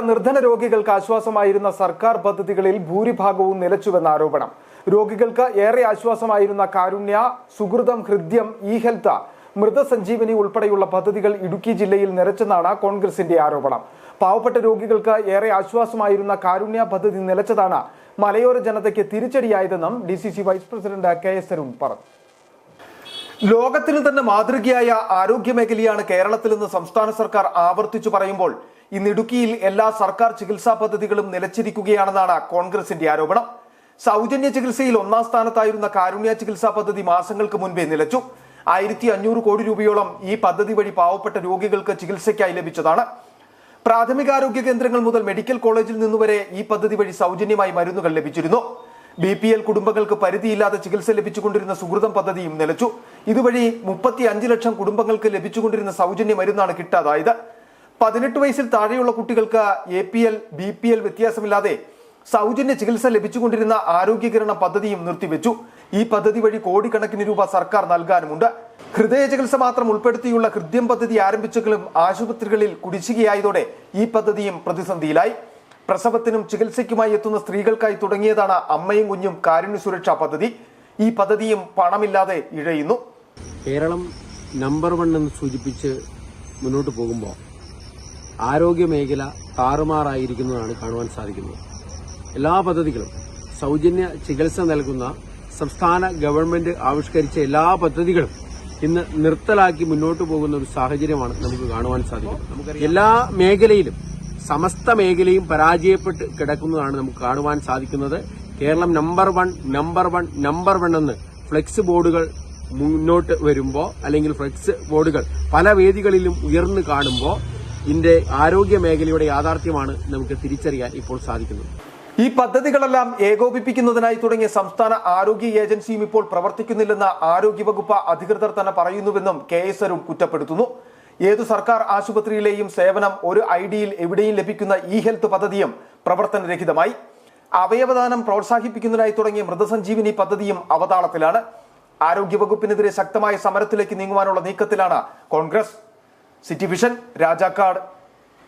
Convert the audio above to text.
നിർധന രോഗികൾക്ക് ആശ്വാസമായിരുന്ന സർക്കാർ പദ്ധതികളിൽ ഭൂരിഭാഗവും നിലച്ചുവെന്ന ആരോപണം. രോഗികൾക്ക് ഏറെ ആശ്വാസമായിരുന്ന കാരുണ്യ സുഹൃതം ഹൃദ്യം ഇ ഹെൽത്ത് മൃതസഞ്ജീവനി ഉൾപ്പെടെയുള്ള പദ്ധതികൾ ഇടുക്കി ജില്ലയിൽ നിലച്ചെന്നാണ് കോൺഗ്രസിന്റെ ആരോപണം. പാവപ്പെട്ട രോഗികൾക്ക് ഏറെ ആശ്വാസമായിരുന്ന കാരുണ്യ പദ്ധതി നിലച്ചതാണ് മലയോര ജനതയ്ക്ക് തിരിച്ചടിയായതെന്നും D vice president K S Arun പറഞ്ഞു. ലോകത്തിന് തന്നെ മാതൃകയായ ആരോഗ്യ മേഖലയാണ് കേരളത്തിൽ നിന്ന് സംസ്ഥാന സർക്കാർ ആവർത്തിച്ചു പറയുമ്പോൾ ഇന്ന് ഇടുക്കിയിൽ എല്ലാ സർക്കാർ ചികിത്സാ പദ്ധതികളും നിലച്ചിരിക്കുകയാണെന്നാണ് കോൺഗ്രസിന്റെ ആരോപണം. സൗജന്യ ചികിത്സയിൽ ഒന്നാം സ്ഥാനത്തായിരുന്ന കാരുണ്യ ചികിത്സാ പദ്ധതി മാസങ്ങൾക്ക് മുൻപേ നിലച്ചു. ആയിരത്തി അഞ്ഞൂറ് കോടി രൂപയോളം ഈ പദ്ധതി വഴി പാവപ്പെട്ട രോഗികൾക്ക് ചികിത്സയ്ക്കായി ലഭിച്ചതാണ്. പ്രാഥമികാരോഗ്യ കേന്ദ്രങ്ങൾ മുതൽ മെഡിക്കൽ കോളേജിൽ നിന്നുവരെ ഈ പദ്ധതി വഴി സൗജന്യമായി മരുന്നുകൾ ലഭിച്ചിരുന്നു. ബി പി എൽ കുടുംബങ്ങൾക്ക് പരിധിയില്ലാതെ ചികിത്സ ലഭിച്ചുകൊണ്ടിരുന്ന സുഹൃതം പദ്ധതിയും നിലച്ചു. ഇതുവഴി മുപ്പത്തി അഞ്ച് ലക്ഷം കുടുംബങ്ങൾക്ക് ലഭിച്ചുകൊണ്ടിരുന്ന സൗജന്യ മരുന്നാണ് കിട്ടാതായത്. പതിനെട്ട് വയസ്സിൽ താഴെയുള്ള കുട്ടികൾക്ക് A P L B P L വ്യത്യാസമില്ലാതെ സൗജന്യ ചികിത്സ ലഭിച്ചുകൊണ്ടിരുന്ന ആരോഗ്യകിരണ പദ്ധതിയും നിർത്തിവെച്ചു. ഈ പദ്ധതി വഴി കോടിക്കണക്കിന് രൂപ സർക്കാർ നൽകാനുമുണ്ട്. ഹൃദയ ചികിത്സ മാത്രം ഉൾപ്പെടുത്തിയുള്ള ഹൃദ്യം പദ്ധതി ആരംഭിച്ചെങ്കിലും ആശുപത്രികളിൽ കുടിശ്ശികയായതോടെ ഈ പദ്ധതിയും പ്രതിസന്ധിയിലായി. പ്രസവത്തിനും ചികിത്സയ്ക്കുമായി എത്തുന്ന സ്ത്രീകൾക്കായി തുടങ്ങിയതാണ് അമ്മയും കുഞ്ഞും കാരുണ്യ സുരക്ഷാ പദ്ധതി. ഈ പദ്ധതിയും പണമില്ലാതെ ഇഴയുന്നു. കേരളം നമ്പർ വൺ എന്ന് സൂചിപ്പിച്ച് മുന്നോട്ട് പോകുമ്പോൾ ആരോഗ്യ മേഖല താറുമാറായിരിക്കുന്നതാണ് കാണുവാൻ സാധിക്കുന്നത്. എല്ലാ പദ്ധതികളും സൗജന്യ ചികിത്സ നൽകുന്ന സംസ്ഥാന ഗവൺമെന്റ് ആവിഷ്കരിച്ച എല്ലാ പദ്ധതികളും ഇന്ന് നിർത്തലാക്കി മുന്നോട്ട് പോകുന്ന ഒരു സാഹചര്യമാണ് നമുക്ക് കാണുവാൻ സാധിക്കുന്നത്. എല്ലാ മേഖലയിലും സമസ്ത മേഖലയും പരാജയപ്പെട്ട് കിടക്കുന്നതാണ് നമുക്ക് കാണുവാൻ സാധിക്കുന്നത്. Keralam number one number one number one എന്ന് ഫ്ലെക്സ് ബോർഡുകൾ മുന്നോട്ട് വരുമ്പോൾ അല്ലെങ്കിൽ ഫ്ലെക്സ് ബോർഡുകൾ പല വേദികളിലും ഉയർന്നു കാണുമ്പോൾ ഇതിന്റെ ആരോഗ്യ മേഖലയുടെ യാഥാർത്ഥ്യമാണ് നമുക്ക് തിരിച്ചറിയാൻ ഇപ്പോൾ സാധിക്കുന്നത്. ഈ പദ്ധതികളെല്ലാം ഏകോപിപ്പിക്കുന്നതിനായി തുടങ്ങിയ സംസ്ഥാന ആരോഗ്യ ഏജൻസിയും ഇപ്പോൾ പ്രവർത്തിക്കുന്നില്ലെന്ന് ആരോഗ്യവകുപ്പ് അധികൃതർ തന്നെ പറയുന്നുവെന്നും കെ എസ് അരുൺ കുറ്റപ്പെടുത്തുന്നു. ഏതു സർക്കാർ ആശുപത്രിയിലെയും സേവനം ഒരു ഐ ഡിയിൽ എവിടെയും ലഭിക്കുന്ന ഇ ഹെൽത്ത് പദ്ധതിയും പ്രവർത്തനരഹിതമായി. അവയവദാനം പ്രോത്സാഹിപ്പിക്കുന്നതിനായി തുടങ്ങിയ മൃതസഞ്ജീവിനി പദ്ധതിയും അവതാളത്തിലാണ്. ആരോഗ്യവകുപ്പിനെതിരെ ശക്തമായ സമരത്തിലേക്ക് നീങ്ങുവാനുള്ള നീക്കത്തിലാണ് കോൺഗ്രസ്. City vision Rajakkad.